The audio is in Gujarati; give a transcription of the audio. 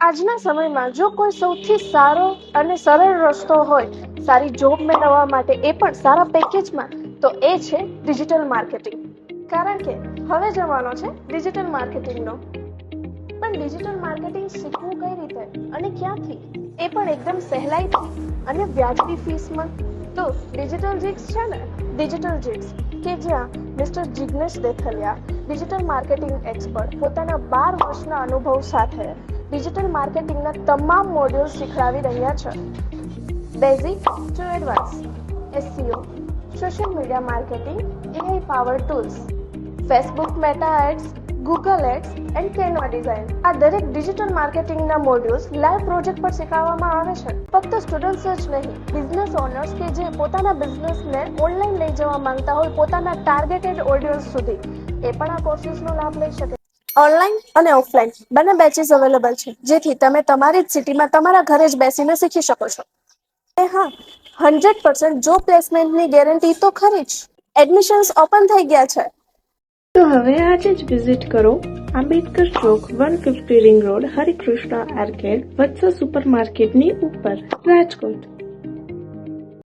આજના સમયમાં જો કોઈ સૌથી સારો અને સરળ રસ્તો હોય, સારી જોબ મેળવવા માટે એ પણ સારા પેકેજમાં તો એ છે ડિજિટલ માર્કેટિંગ કારણ કે હવે જવાનો છે ડિજિટલ માર્કેટિંગનો પણ ડિજિટલ માર્કેટિંગ શીખવું કઈ રીતે અને ક્યાંથી? એ પણ એકદમ સહેલાઈથી અને વ્યાજબી ફીસમાં તો ડિજિટલ જીક્સ છે ને ડિજિટલ જીક્સ કે જ્યાં mister Jignesh Dethaliya digital marketing expert પોતાના બાર વર્ષના અનુભવ સાથે ડિજિટલ માર્કેટિંગના તમામ મોડ્યુલ શીખવાડી રહ્યા છે. Basic to advance SEO social media marketing AI power tools Facebook Meta ads Google ads and Canva design આ દરેક ડિજિટલ માર્કેટિંગના મોડ્યુલ્સ લાઈવ પ્રોજેક્ટ પર શીખવવામાં આવે છે. ફક્ત સ્ટુડન્ટ્સ જ નહીં બિઝનેસ ઓનર્સ કે જે પોતાના બિઝનેસને ઓનલાઈન લઈ જવા માંગતા હોય પોતાના ટાર્ગેટેડ ઓડિયન્સ સુધી, એ પણ આ કોર્સિસનો લાભ લઈ શકે ઓનલાઈન અને ઓફલાઈન. બંને બેચીસ અવેલેબલ છે. જેથી તમે તમારી જ સિટીમાં તમારા ઘરે જ બેસીને શીખી શકો છો. એ હા હંડ્રેડ પર્સન્ટ જો પ્લેસમેન્ટની ગેરંટી તો ખરી જ. એડમિશન્સ ઓપન થઈ ગયા છે. તો હવે આજે જ વિઝિટ કરો Ambedkar Chowk one fifty ring road Harikrishna arcade Vats super માર્કેટની ઉપર, રાજકોટ.